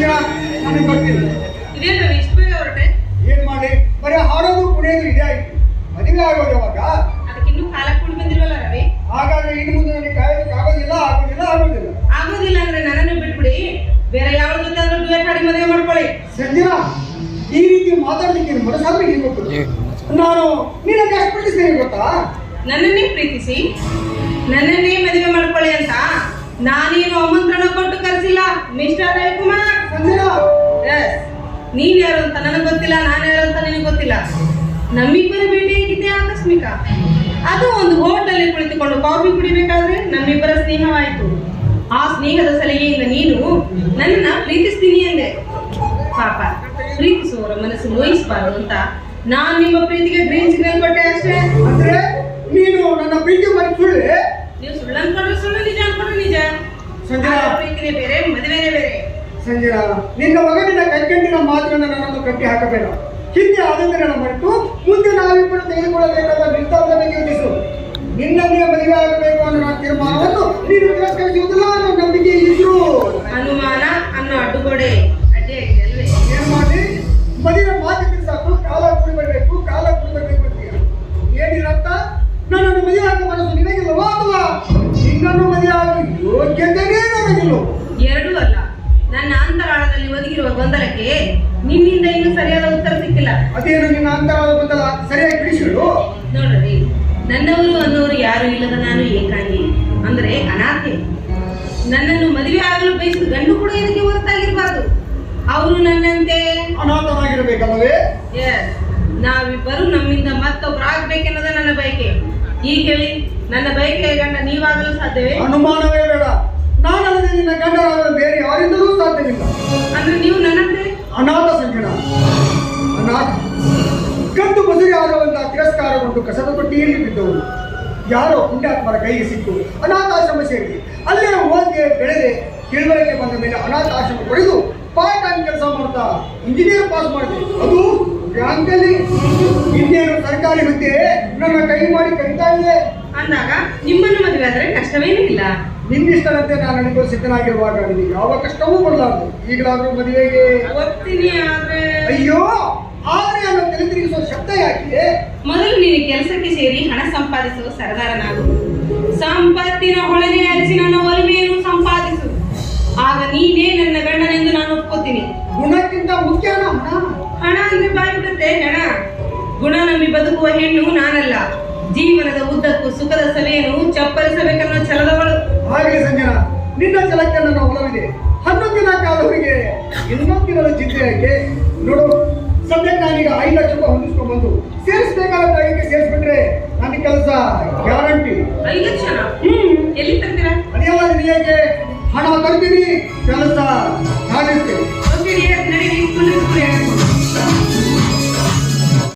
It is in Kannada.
ಸಂಜನಾ ನನಗೆ ಇಷ್ಟು ಬೇಗ ಹೊರಟೆ? ಏನ್ ಮಾಡಿ? ಬರೀ ಹಾಡೋದು ಕುಣಿಯೋದು ಇದೇ ಆಯ್ತು. ಮದುವೆ ಆಗೋದು ಯಾವಾಗ ಅದಕ್ಕಿನ್ನೂ ಕಾಲ ಕೂಡಿ ಬಂದಿಲ್ವಲ್ಲ ರವಿ? ಹಾಗಾದ್ರೆ ಇನ್ನು ಮುಂದೆ ನನಗೆ ಕಾಯೋದಕ್ಕೆ ಆಗೋದಿಲ್ಲ ಆಗೋದಿಲ್ಲ ಆಗೋದಿಲ್ಲ. ಆಗೋದಿಲ್ಲ ಅಂದ್ರೆ ನನ್ನನ್ನು ಬಿಟ್ಬಿಡಿ. ಬೇರೆ ಯಾವ ಜೊತೆ ಆದ್ರೂ ಡುಯೆಟ್ ಹಾಡಿ ಮದುವೆ ಮಾಡ್ಕೊಳ್ಳಿ. ಸಂಜನಾ ಈ ರೀತಿ ಮಾತಾಡ್ಲಿಕ್ಕೆ ಮನಸ್ಸಾದ್ರೆ ಗೊತ್ತು? ನಾನು ನಿನಗೆ ಎಷ್ಟು ಪ್ರೀತಿಸ್ತೇನೆ ಗೊತ್ತಾ? ನನ್ನನ್ನೇ ಪ್ರೀತಿಸಿ? ನನ್ನನ್ನೇ ಮದುವೆ ಮಾಡ್ಕೊಳ್ಳಿ ಅಂತ ನಾನೇನು ಆಮಂತ್ರಣ ಕೊಟ್ಟು ಕರೆಸಿಲ್ಲ? ಮಿಸ್ಟರ್ ರವಿಕುಮಾರ್? ನೀನ್ ಯಾರು ಅಂತ ನನಗೆ ಗೊತ್ತಿಲ್ಲ ನಾನು ಯಾರು ಅಂತ ನಿನಗೆ ಗೊತ್ತಿಲ್ಲ. ನಮ್ಮಿಬ್ಬರ ಭೇಟಿ ಆಗಿದ್ದೆ ಆಕಸ್ಮಿಕ? ಅದು ಒಂದು ಹೋಟೆಲ್ ಕುಳಿತುಕೊಂಡು ಕಾಫಿ ಕುಡಿಬೇಕಾದ್ರೆ ನಮ್ಮಿಬ್ಬರ ಸ್ನೇಹವಾಯಿತು. ಆ ಸ್ನೇಹದ ಸಲಿಗೆಯಿಂದ ನೀನು ನನ್ನನ್ನ ಪ್ರೀತಿಸ್ತೀನಿ ಎಂದೆ. ಪಾಪ ಪ್ರೀತಿಸುವವರ ಮನಸ್ಸು ನೋಯಿಸಬಾರದು ಅಂತ ನಾನು ನಿಮ್ಮ ಪ್ರೀತಿಗೆ ಗ್ರೀನ್ ಸಿಗ್ನಲ್ ಕೊಟ್ಟೆ ಅಷ್ಟೇ. ಅಂದ್ರೆ ನೀನು ನನ್ನ ಪ್ರೀತಿ ಮಾಡಿ ಸುಳ್ಳೆ ನೀವು ಸುಳ್ಳು ಅನ್ಕೊಂಡ್ರೆ ಸುಳ್ಳು ನಿಜ ಅನ್ಕೊಂಡ್ರೆ ನಿಜ. ಪ್ರೀತಿನೇ ಬೇರೆ ಮದುವೆನೇ ಬೇರೆ. ಸಂಜನಾ ನಿನ್ನ ಮಗನಿಂದ ಕೈಕಂಡಿನ ಮಾತುಗಳನ್ನು ನನ್ನನ್ನು ಕಟ್ಟಿ ಹಾಕಬೇಡ. ಹಿಂದೆ ಆದಂತರನ್ನು ಮರೆತು ಮುಂದೆ ನಾವಿಬ್ಬರು ತೆಗೆದುಕೊಳ್ಳಬೇಕಾದ ನಿರ್ಧಾರದ ಬಗ್ಗೆ ಯೋಚಿಸು. ನಿನ್ನನ್ನೇ ಮದುವೆ ಆಗಬೇಕು ಅನ್ನೋ ತೀರ್ಮಾನವನ್ನು ನೀನು ತಿರಸ್ಕರಿಸುವುದಿಲ್ಲ ಅನ್ನೋ ನಂಬಿಕೆ ಇದ್ರು. ಅನುಮಾನ ಅನ್ನೋ ಅಡ್ಡುಗೋಡೆ. ಏನ್ ಮಾಡಿ? ಮದುವೆ ಮಾತಿದ್ರೆ ಸಾಕು ಕಾಲ ಕುಡಿಬರಬೇಕು ಕಾಲ ಕುಡಿಬರಬೇಕು ಅಂತೀಯ. ಏನಿಲ್ಲ ಅರ್ಥ ನನ್ನನ್ನು ಮದುವೆ ಆಗುವ ಮನಸ್ಸು ನಿನಗಿಲ್ಲವಾ ಅಥವಾ ನಿನ್ನನ್ನು ಮದುವೆ ಆಗೋ ಯೋಗ್ಯತೆಯೇ ನನಗಿಲ್ಲ ಎರಡೂ ನನ್ನ ಅಂತರಾಳದಲ್ಲಿ ಒದಗಿರುವ ಗೊಂದಲಕ್ಕೆ ನಿನ್ನಿಂದ ಇನ್ನೂ ಸರಿಯಾದ ಉತ್ತರ ಸಿಕ್ಕಿಲ್ಲ. ಅದೇನು ನಿನ್ನ ಅಂತರಾಳ ಗೊಂದಲ ಸರಿಯಾಗಿ ಬಿಡಿಸಿಡು ನೋಡ್ರಿ ನನ್ನವರು ಅನ್ನೋರು ಯಾರು ಇಲ್ಲದ ನಾನು ಏಕಾಂಗಿ ಅಂದ್ರೆ ಅನಾಥೆ. ನನ್ನನ್ನು ಮದುವೆ ಆಗಲು ಬಯಸಿದ ಗಂಡು ಕೂಡ ಇದಕ್ಕೆ ಹೊರತಾಗಿರ್ಬಾರ್ದು. ಅವರು ನನ್ನಂತೆ. ಅನಾಥವಾಗಿರಬೇಕಲ್ಲವೇ ನಾವಿಬ್ಬರು ನಮ್ಮಿಂದ ಮತ್ತೊಬ್ರು ಆಗ್ಬೇಕೆನ್ನೋದ ನನ್ನ ಬಯಕೆ. ಈ ಕೇಳಿ ನನ್ನ ಬಯಕೆ ಗಂಡ ನೀವಾಗಲು ಸಾಧ್ಯವೇ? ಅನುಮಾನವೇ ಬೇಡ. ನಾನು ನಿನ್ನ ಯಾರಿಂದಲೂ ಸಾಧ್ಯವಿಲ್ಲ. ಅಂದ್ರೆ ನೀವು ನನ್ನಂತೆ ಅನಾಥ ಸಂಕಟ. ಅನಾಥ. ಗಂಡು ಬಸುರಿ ತಿರಸ್ಕಾರ ತಿರಸ್ಕಾರಗೊಂಡು ಕಸದ ತೊಟ್ಟಿಯಲ್ಲಿ ಬಿದ್ದವರು. ಯಾರೋ ಪುಣ್ಯಾತ್ಮರ ಕೈಗೆ ಸಿಕ್ಕು ಅನಾಥಾಶ್ರಮ ಸೇರಿ ಅಲ್ಲೇ ಓದಿಗೆ ಬೆಳೆದೆ ತಿಳುವಳಿಕೆ ಬಂದ ಮೇಲೆ ಅನಾಥಾಶ್ರಮ ಪಡೆದು ಪಾರ್ಟ್ ಟೈಮ್ ಕೆಲಸ ಮಾಡ್ತಾ ಇಂಜಿನಿಯರ್ ಪಾಸ್ ಮಾಡಿದೆ. ಅದು ಬ್ಯಾಂಕಲ್ಲಿ ಇಂಜಿನಿಯರ್ ಸರ್ಕಾರಿ ಹುದ್ದೆ ನನ್ನ ಕೈ ಮಾಡಿ ಕರಿತಾ ಇದೆ. ಅಂದಾಗ ನಿಮ್ಮನ್ನು ಮದುವೆ ಆದರೆ ಕಷ್ಟವೇನೂ ಇಲ್ಲ. ನಿನ್ನಿಷ್ಟದಂತೆ ನಾನು ಅನುಭವ ಸಿದ್ಧನಾಗಿರುವಾಗ ನನಗೆ ಯಾವ ಕಷ್ಟವೂ ಬರಲಾರದು. ಈಗಲಾದ್ರೂ ಮದುವೆಗೆ ಆದ್ರೆ ಅಯ್ಯೋ ಆದ್ರೆ ಅನ್ನೋ ತಲೆ ತಿರುಗಿಸೋ ಶಬ್ದ ಯಾಕೆ? ಮೊದಲು ನೀನು ಕೆಲಸಕ್ಕೆ ಸೇರಿ ಹಣ ಸಂಪಾದಿಸುವ ಸರದಾರನಾಗು. ಸಂಪತ್ತಿನ ಹೊಳೆನೆ ಅರಿಸಿ ನನ್ನ ಒಲಿಮೆಯನ್ನು ಸಂಪಾದಿಸು. ಆಗ ನೀನೇ ನನ್ನ ಗಂಡನೆಂದು ನಾನು ಒಪ್ಕೋತೀನಿ. ಗುಣಕ್ಕಿಂತ ಮುಖ್ಯ ಹಣ? ಅಂದ್ರೆ ಬಾಯ್ಬಿಡುತ್ತೆ ಹಣ ಗುಣ ನಂಬಿ ಬದುಕುವ ಹೆಣ್ಣು ನಾನಲ್ಲ. ಜೀವನದ ಉದ್ದಕ್ಕೂ ಸುಖದ ಸಭೆಯನ್ನು ಸಂಜನ ನಿನ್ನ ಜಲಕ್ಕೆ ನನ್ನ ಒಲವಿದೆ ಹನ್ನೊಂದು ದಿನ ಕಾಲವರಿಗೆ ಇನ್ನೊಂದು ದಿನದ ಯಾಕೆ ನೋಡು ಸದ್ಯಕ್ಕೆ ನಾನೀಗ ಐದು ಲಕ್ಷ ರೂಪಾಯಿ ಹೊಂದಿಸ್ಕೊಂಡು ಬಂದು ಸೇರಿಸಬೇಕಾದ ಜಾಗಕ್ಕೆ ಸೇರಿಸ್ಬಿಟ್ರೆ ನನ್ನ ಕೆಲಸ ಗ್ಯಾರಂಟಿ. ಐದು ಎಲ್ಲಿ ಅದೆಲ್ಲ ನಿನಗೆ ಹಣ ತರ್ತೀನಿ. ಕೆಲಸ